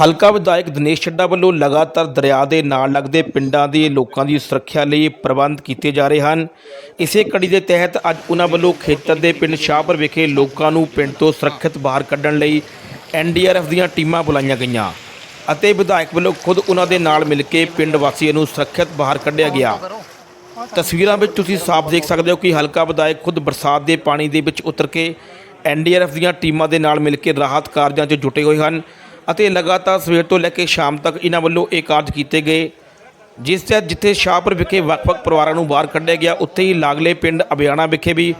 ਹਲਕਾ ਵਿਧਾਇਕ ਦਿਨੇਸ਼ ਛੱਡਾ ਵੱਲੋਂ ਲਗਾਤਾਰ ਦਰਿਆ ਦੇ ਨਾਲ ਲੱਗਦੇ ਪਿੰਡਾਂ ਦੇ ਲੋਕਾਂ ਦੀ ਸੁਰੱਖਿਆ ਲਈ ਪ੍ਰਬੰਧ ਕੀਤੇ ਜਾ ਰਹੇ ਹਨ। ਇਸੇ ਕੜੀ ਦੇ ਤਹਿਤ ਅੱਜ ਉਹਨਾਂ ਵੱਲੋਂ ਖੇਤਰ ਦੇ ਪਿੰਡ ਸ਼ਾਹਪੁਰ ਵਿਖੇ ਲੋਕਾਂ ਨੂੰ ਪਿੰਡ ਤੋਂ ਸੁਰੱਖਿਅਤ ਬਾਹਰ ਕੱਢਣ ਲਈ ਐਨਡੀਆਰਐਫ ਦੀਆਂ ਟੀਮਾਂ ਬੁਲਾਈਆਂ ਗਈਆਂ ਅਤੇ ਵਿਧਾਇਕ ਵੱਲੋਂ ਖੁਦ ਉਹਨਾਂ ਦੇ ਨਾਲ ਮਿਲ ਕੇ ਪਿੰਡ ਵਾਸੀਆਂ ਨੂੰ ਸੁਰੱਖਿਅਤ ਬਾਹਰ ਕੱਢਿਆ ਗਿਆ। ਤਸਵੀਰਾਂ ਵਿੱਚ ਤੁਸੀਂ ਸਾਫ਼ ਦੇਖ ਸਕਦੇ ਹੋ ਕਿ ਹਲਕਾ ਵਿਧਾਇਕ ਖੁਦ ਬਰਸਾਤ ਦੇ ਪਾਣੀ ਦੇ ਵਿੱਚ ਉਤਰ ਕੇ ਐਨਡੀਆਰਐਫ ਦੀਆਂ ਟੀਮਾਂ ਦੇ ਨਾਲ ਮਿਲ ਕੇ ਰਾਹਤ ਕਾਰਜਾਂ 'ਚ ਜੁਟੇ ਹੋਏ ਹਨ। ਅਤੇ ਲਗਾਤਾਰ ਸਵੇਰ ਤੋਂ ਲੈ ਕੇ ਸ਼ਾਮ ਤੱਕ ਇਹਨਾਂ ਵੱਲੋਂ ਇਹ ਕਾਰਜ ਕੀਤੇ ਗਏ ਜਿਸ ਤਹਿਤ ਜਿੱਥੇ ਸ਼ਾਹਪੁਰ ਵਿਖੇ ਵੱਖ-ਵੱਖ ਪਰਿਵਾਰਾਂ ਨੂੰ ਬਾਹਰ ਕੱਢਿਆ ਗਿਆ ਉੱਥੇ ਹੀ ਲਾਗਲੇ ਪਿੰਡ ਅਬਿਆਣਾ ਵਿਖੇ ਵੀ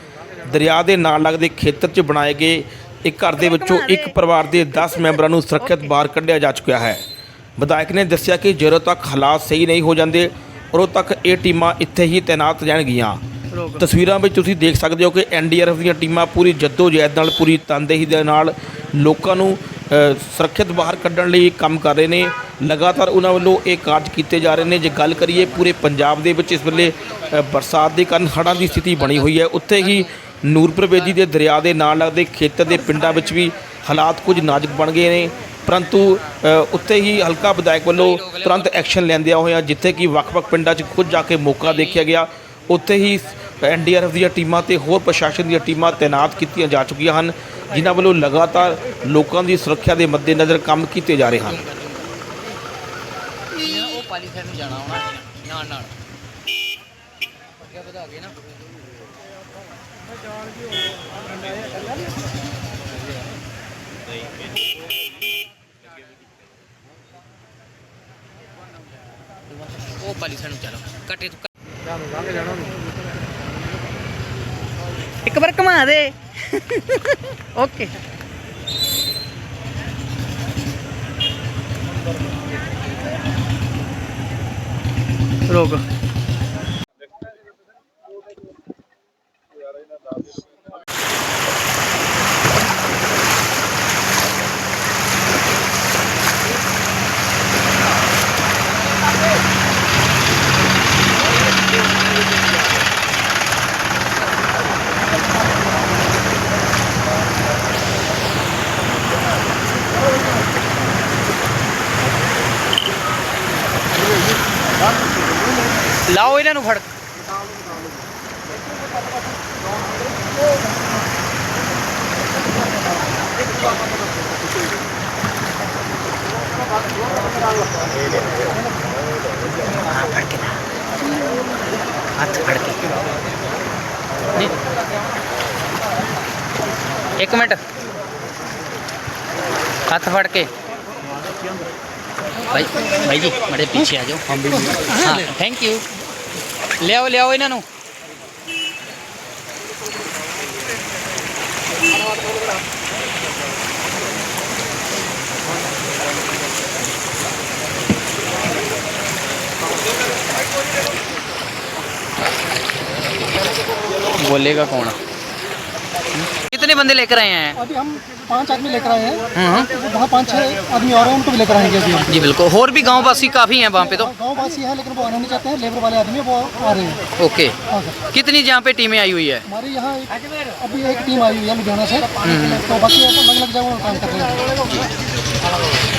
ਦਰਿਆ ਦੇ ਨਾਲ ਲੱਗਦੇ ਖੇਤਰ 'ਚ ਬਣਾਏ ਗਏ ਇੱਕ ਘਰ ਦੇ ਵਿੱਚੋਂ ਇੱਕ ਪਰਿਵਾਰ ਦੇ 10 ਮੈਂਬਰਾਂ ਨੂੰ ਸੁਰੱਖਿਅਤ ਬਾਹਰ ਕੱਢਿਆ ਜਾ ਚੁੱਕਿਆ ਹੈ। ਵਿਧਾਇਕ ਨੇ ਦੱਸਿਆ ਕਿ ਜਦੋਂ ਤੱਕ ਹਾਲਾਤ ਸਹੀ ਨਹੀਂ ਹੋ ਜਾਂਦੇ ਉਦੋਂ ਤੱਕ ਇਹ ਟੀਮਾਂ ਇੱਥੇ ਹੀ ਤਾਇਨਾਤ ਰਹਿਣਗੀਆਂ। ਤਸਵੀਰਾਂ ਵਿੱਚ ਤੁਸੀਂ ਦੇਖ ਸਕਦੇ ਹੋ ਕਿ ਐਨਡੀਆਰਐਫ ਦੀਆਂ ਟੀਮਾਂ ਪੂਰੀ ਜੱਦੋ-ਜਹਿਦ ਨਾਲ ਪੂਰੀ ਤਨਦੇਹੀ ਦੇ ਨਾਲ ਲੋਕਾਂ ਨੂੰ ਸੁਰੱਖਿਅਤ ਬਾਹਰ ਕੱਢਣ ਲਈ ਕੰਮ ਕਰ ਰਹੇ ਨੇ। ਲਗਾਤਾਰ ਉਹਨਾਂ ਵੱਲੋਂ ਇਹ ਕਾਰਜ ਕੀਤੇ ਜਾ ਰਹੇ ਨੇ। ਜੇ ਗੱਲ ਕਰੀਏ ਪੂਰੇ ਪੰਜਾਬ ਦੇ ਵਿੱਚ ਇਸ ਵੇਲੇ ਬਰਸਾਤ ਦੇ ਕਾਰਨ ਹੜ੍ਹਾਂ ਦੀ ਸਥਿਤੀ ਬਣੀ ਹੋਈ ਹੈ। ਉੱਥੇ ਹੀ ਨੂਰਪੁਰ ਬੇਦੀ ਦੇ ਦਰਿਆ ਦੇ ਨਾਲ ਲੱਗਦੇ ਖੇਤਰ ਦੇ ਪਿੰਡਾਂ ਵਿੱਚ ਵੀ ਹਾਲਾਤ ਕੁਝ ਨਾਜ਼ੁਕ ਬਣ ਗਏ ਨੇ। ਪਰੰਤੂ ਅ, ਉੱਥੇ ਹੀ ਹਲਕਾ ਵਿਧਾਇਕ ਵੱਲੋਂ ਤੁਰੰਤ ਐਕਸ਼ਨ ਲੈਂਦਿਆਂ ਹੋਇਆ ਜਿੱਥੇ ਕਿ ਵੱਖ-ਵੱਖ ਪਿੰਡਾਂ 'ਚ ਖੁਦ ਜਾ ਕੇ ਮੌਕਾ ਦੇਖਿਆ ਗਿਆ। ਉੱਥੇ ਹੀ ਐਨਡੀਆਰਐਫ ਦੀਆਂ ਟੀਮਾਂ ਤੇ ਹੋਰ ਪ੍ਰਸ਼ਾਸਨ ਦੀਆਂ ਟੀਮਾਂ ਤਾਇਨਾਤ ਕੀਤੀਆਂ ਜਾ ਚੁੱਕੀਆਂ ਹਨ, ਜਿਨ੍ਹਾਂ ਵੱਲੋਂ ਲਗਾਤਾਰ ਲੋਕਾਂ ਦੀ ਸੁਰੱਖਿਆ ਦੇ ਮੱਦੇਨਜ਼ਰ ਕੰਮ ਕੀਤੇ ਜਾ ਰਹੇ ਹਨ। ਉਹ ਪਾਲੀ ਨੂੰ ਜਾਣਾ ਹੋਣਾ ਨਾਲ ਨਾਲ। ਅੱਗੇ ਵਧਾ ਕੇ ਨਾ। ਉਹ ਪਾਲੀ ਨੂੰ ਚਲੋ। ਕੱਟੇ ਤੂੰ ਇੱਕ ਵਾਰ ਘੁਮਾ ਦੇ ਓਕੇ ਰੋਕ ਲਾਓ ਇਹਨਾਂ ਨੂੰ ਫੜ ਹੱਥ ਫੜ ਕੇ। ਇੱਕ ਮਿੰਟ। ਹੱਥ ਫੜ ਕੇ। ਭਾਈ ਭਾਈ ਜੀ, ਮੜੇ ਪਿੱਛੇ ਆ ਜਾਓ। ਹਾਂ ਥੈਂਕ ਯੂ ਲਿਆਓ ਲਿਆਓ ਇਹਨਾਂ ਨੂੰ बोलेगा कौन कितने बंदे लेकर आए हैं? अभी हम पाँच आदमी लेकर आए हैं। हाँ वहाँ पाँच छह आदमी और हैं उनको भी लेकर आएँगे अभी जी बिल्कुल। और भी गाँव वासी काफ़ी हैं वहाँ पे तो? गाँव वासी है लेकिन वो आना नहीं चाहते हैं। लेबर वाले आदमी हैं, वो आ रहे हैं। ओके। हाँ कितनी जहाँ पे टीमें आई हुई है? हमारे यहाँ अभी एक टीम आई हुई है लुधियाना से। तो बाकी अलग अलग जगह काम कर रहे हैं।